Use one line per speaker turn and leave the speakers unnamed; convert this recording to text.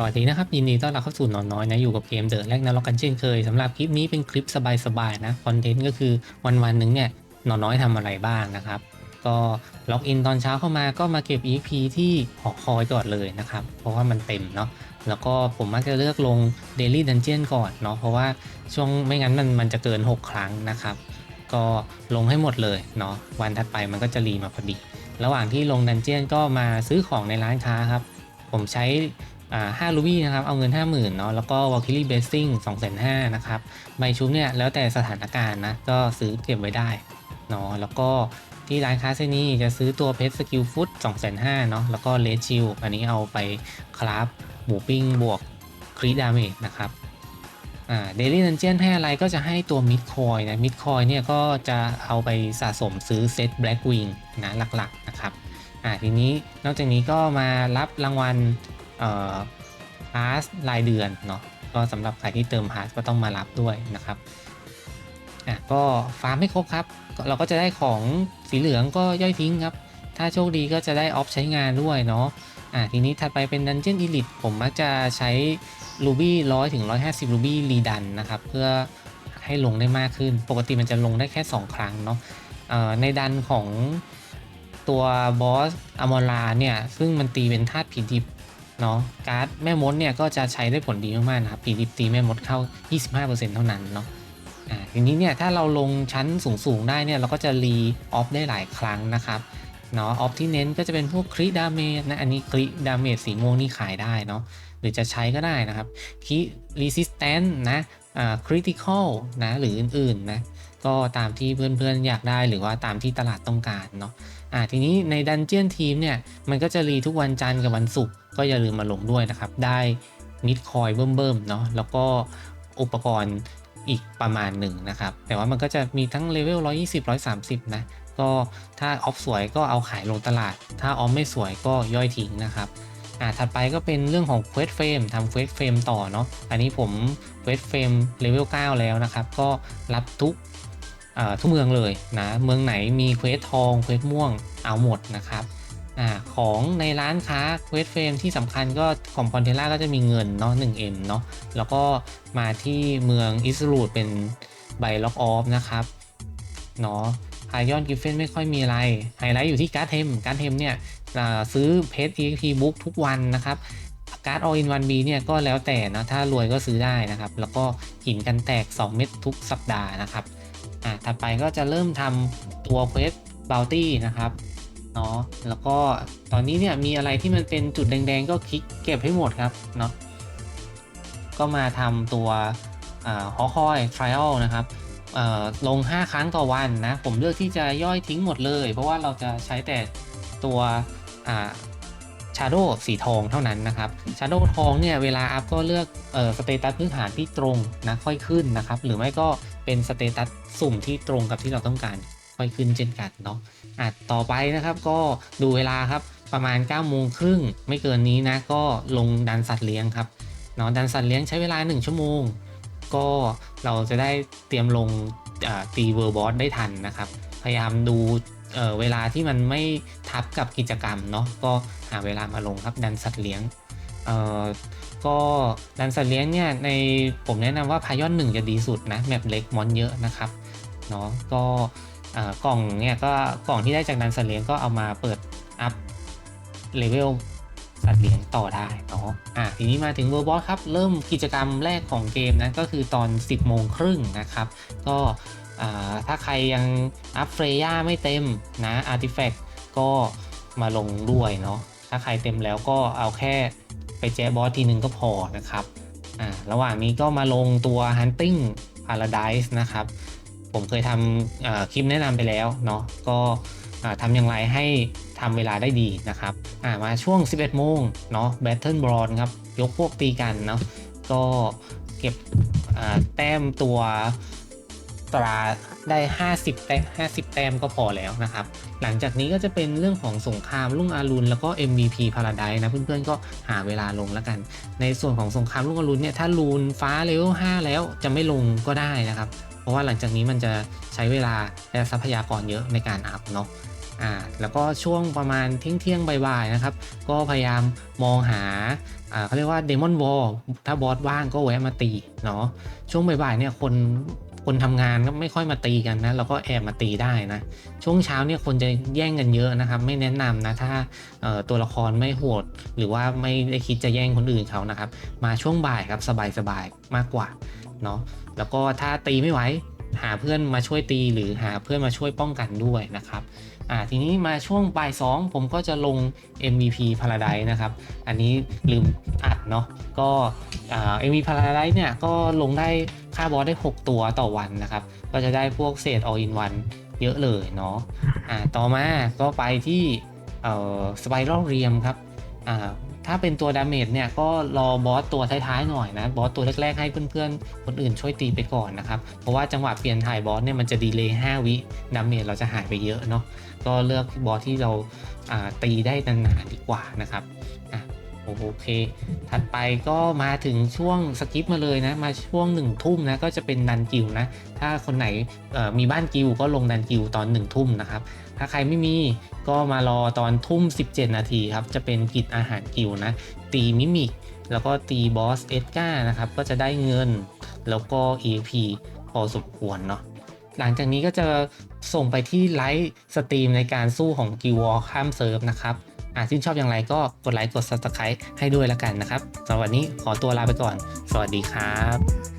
สวัสดีนะครับยินดีต้อนรับเข้าสู่นอนน้อยนะอยู่กับเกมเดอะแรกนรกกันเช่นเคยสำหรับคลิปนี้เป็นคลิปสบายๆนะคอนเทนต์ก็คือวันวันๆหนึ่งเนี่ยนอนน้อยทำอะไรบ้างนะครับ ก็ล็อกอินตอนเช้าเข้ามาก็มาเก็บ EP ที่หอคอยก่อนเลยนะครับ เพราะว่ามันเต็มเนาะแล้วก็ผมมักจะเลือกลง Daily Dungeon ก่อนเนาะเพราะว่าช่วงไม่งั้นมันมันจะเกิน 6 ครั้งนะครับ ก็ลงให้หมดเลยเนาะวันถัดไปมันก็จะรีมาพอดี ระหว่างที่ลงดันเจียนก็มาซื้อของในร้านค้าครับผมใช้ อ่า5รูบี้นะครับเอาเงิน 50,000เนาะแล้วก็ Valkyrie Blessing 2,500นะครับใบชุบเนี่ยแล้วแต่สถานการณ์นะก็ซื้อเก็บไว้ได้เนาะแล้วก็ที่ร้านค้าเซนี่จะซื้อตัวเพชรสกิลฟุต2,500เนาะแล้วก็เลชิลอันนี้เอาไปคราฟหมูปิ้งบวกครีดาเมจนะครับอ่าเดลี่ดันเจียนให้อะไรก็จะให้ตัวมิดคอยนะมิดคอยเนี่ยก็จะเอาไปสะสมซื้อเซตแบล็กวิงนะหลักๆนะครับอ่าทีนี้นอกจากนี้ก็มารับรางวัล เอ่อพาสรายเดือนเนาะก็สำหรับใครที่เติมพาสก็ต้องมารับด้วยนะครับอะก็ฟาร์มให้ครบครับ เราก็จะได้ของสีเหลืองก็ย่อยทิ้งครับ ถ้าโชคดีก็จะได้ออฟใช้งานด้วยเนาะอะทีนี้ถัดไปเป็นดันเจียนอีลิทผมมักจะใช้รูบี้ร้อยถึงร้อยห้าสิบรูบี้รีดันนะครับเพื่อให้ลงได้มากขึ้น ปกติมันจะลงได้แค่ 2 ครั้งเนาะเอ่อในดันของตัวบอสอมอลาเนี่ย ซึ่งมันตีเป็นธาตุผีดิบ เนาะการ์ดแม่มดเนี่ยก็จะใช้ได้ผลดีมากๆนะครับผีดิบตีแม่มดเข้า 25%เท่านั้นเนาะอ่าทีนี้เนี่ยถ้าเราลงชั้นสูงๆได้เนี่ยเราก็จะรีออฟได้หลายครั้งนะครับเนาะออฟที่เน้นก็จะเป็นพวกคริดาเมจนะอันนี้คริดาเมจสีม่วงนี่ขายได้เนาะหรือจะใช้ก็ได้นะครับคี resistant นะอ่า critical นะหรืออื่นๆนะก็ตามที่เพื่อนๆอยากได้หรือว่าตามที่ตลาดต้องการเนาะ อ่าทีนี้ในดันเจียนทีมเนี่ยมันก็จะรีทุกวันจันทร์กับวันศุกร์ก็อย่าลืมมาลงด้วยนะครับ ได้มิดคอยเบิ่มๆเนาะแล้วก็อุปกรณ์อีกประมาณหนึ่งนะครับ แต่ว่ามันก็จะมีทั้งเลเวล 120 130 นะ ก็ถ้าออฟสวยก็เอาขายลงตลาด ถ้าออฟไม่สวยก็ย่อยทิ้งนะครับอ่าถัดไปก็เป็นเรื่องของ Quest Frame ทำ Quest Frame ต่อเนาะอันนี้ผม Quest Frame Level 9แล้วนะครับ ก็รับทุก ทุกเมืองเลยนะเมืองไหนมี Quest ทอง Quest ม่วงเอาหมดนะครับอของในร้านค้า Quest Frame ที่สำคัญก็ของ p o n t e l a ก็จะมีเงินเนาะ 1M เนาะแล้วก็มาที่เมืองอิสรูดเป็นใบล็อกออฟนะครับเนาะพายอนกิฟเฟนไม่ค่อยมีอะไร ไฮไลท์อยู่ที่การ์ดเทมการ์ดเทมเนี่ยซื้อเพจ EXP Book ทุกวันนะครับการ์ด All in One B เนี่ยก็แล้วแต่นะ ถ้ารวยก็ซื้อได้นะครับ แล้วก็หินกันแตก 2 เม็ดทุกสัปดาห์นะครับ อ่าถัดไปก็จะเริ่มทำตัวเควสบ o ลตี้นะครับเนาะแล้วก็ตอนนี้เนี่ยมีอะไรที่มันเป็นจุดแดงๆ ก็คลิกเก็บให้หมดครับเนาะก็มาทำตัวฮอคอย trial นะครับลง 5 ครั้งต่อวันนะ ผมเลือกที่จะย่อยทิ้งหมดเลย เพราะว่าเราจะใช้แต่ตัว อ่า Shadow สีทองเท่านั้นนะครับ Shadow ทองเนี่ยเวลาอัพก็เลือกเอ่อสเตตัสพื้นฐานที่ตรงนะค่อยขึ้นนะครับหรือไม่ก็เป็นสเตตัสสุ่มที่ตรงกับที่เราต้องการค่อยขึ้นเช่นกันเนาะอะต่อไปนะครับก็ดูเวลาครับประมาณ9โมงครึ่งไม่เกินนี้นะก็ลงดันสัตว์เลี้ยงครับเนาะดันสัตว์เลี้ยงใช้เวลา 1 ชั่วโมง ก็เราจะได้เตรียมลงตีเวอร์บอสได้ทันนะครับ พยายามดู เเวลาที่มันไม่ทับกับกิจกรรมเนาะก็หาเวลามาลงครับดันสัตว์เลี้ยงเออก็ดันสัตว์เลี้ยงเนี่ยในผมแนะนำว่าพายอนหนึ่งจะดีสุดนะแมปเล็กมอนเยอะนะครับเนาะก็กล่องเนี่ยก็กล่องที่ได้จากดันสัตว์เลี้ยงก็เอามาเปิดอัพเลเวลสัตว์เลี้ยงต่อได้เนาะอะทีนี้มาถึงเวอร์บอสครับ เริ่มกิจกรรมแรกของเกมนะก็คือตอน 10โมงครึ่งนะครับ ก็ ถ้าใครยังอัพเฟรย่าไม่เต็มนะอาร์ติแฟกก็มาลงด้วยเนาะถ้าใครเต็มแล้วก็เอาแค่ไปแจ้บอสทีนึงก็พอนะครับอ่าระหว่างนี้ก็มาลงตัว Hunting Paradise นะครับ ผมเคยทำคลิปแนะนำไปแล้วเนาะก็ทำอย่างไรให้ทำเวลาได้ดีนะครับอ่ามาช่วง 11 โมงเนาะ Battle Brawl ครับ ยกพวกตีกันเนาะก็เก็บแต้มตัว ตราได้ 50 แต้ม50 แต้มก็พอแล้วนะครับ หลังจากนี้ก็จะเป็นเรื่องของสงครามลุ่งอารุณแล้วก็ MVP Paradise นะเพื่อนๆก็หาเวลาลงแล้วกัน ในส่วนของสงครามลุ่งอรุณเนี่ยถ้าลูนฟ้าเลเวล5แล้วจะไม่ลงก็ได้นะครับ เพราะว่าหลังจากนี้มันจะใช้เวลาและทรัพยากรเยอะในการอัพเนาะอ่าแล้วก็ช่วงประมาณเที่ยงเที่ยงบ่ายๆนะครับ ก็พยายามมองหาอ่าเขาเรียกว่าเดมอนวอลถ้าบอสว่างก็แวะมาตีเนาะช่วงบ่ายๆเนี่ยคนคนทำงานก็ไม่ค่อยมาตีกันนะเราก็แอบมาตีได้นะช่วงเช้าเนี่ยคนจะแย่งกันเยอะนะครับ ไม่แนะนำนะถ้าตัวละครไม่โหด หรือว่าไม่ได้คิดจะแย่งคนอื่นเขานะครับ มาช่วงบ่ายครับสบายๆมากกว่าเนาะแล้วก็ถ้าตีไม่ไหว หาเพื่อนมาช่วยตีหรือหาเพื่อนมาช่วยป้องกันด้วยนะครับอ่าทีนี้มาช่วงบ่ายสองผมก็จะลง MVP Paradise นะครับ อันนี้ลืมอัดเนาะก็อ่า MVP Paradise เนี่ยก็ลงได้ค่าบอสได้ 6 ตัวต่อวันนะครับ ก็จะได้พวกเศษ all in one เยอะเลยเนาะอ่าต่อมาก็ไปที่เอ่อ Spiral Realm ครับอ่า ถ้าเป็นตัวดาเมจเนี่ยก็รอบอสตัวท้ายๆหน่อยนะบอสตัวแรกๆให้เพื่อนๆ คนอื่นช่วยตีไปก่อนนะครับ เพราะว่าจังหวะเปลี่ยนถ่ายบอสเนี่ยมันจะดีเลย์5วิดาเมจเราจะหายไปเยอะเนาะก็เลือกบอสที่เราตีได้นานๆดีกว่านะครับ โอเค ถัดไปก็มาถึงช่วงสกิปมาเลยนะ มาช่วงหนึ่งทุ่มนะ ก็จะเป็นดันกิวนะ ถ้าคนไหนมีบ้านกิวก็ลงดันกิวตอนหนึ่งทุ่มนะครับ ถ้าใครไม่มีก็มารอตอนทุ่ม 17 นาทีครับ จะเป็นกิจอาหารกิวนะ ตีมิมิก แล้วก็ตีบอสเอสกานะครับ ก็จะได้เงิน แล้วก็ EP พอสมควรเนาะ หลังจากนี้ก็จะส่งไปที่ไลฟ์สตรีมในการสู้ของกิวอข้ามเซิร์ฟนะครับ อ่าชื่นชอบอย่างไรก็กดไลค์กด subscribe ให้ด้วยละกันนะครับสำหรับวันนี้ขอตัวลาไปก่อน สวัสดีครับ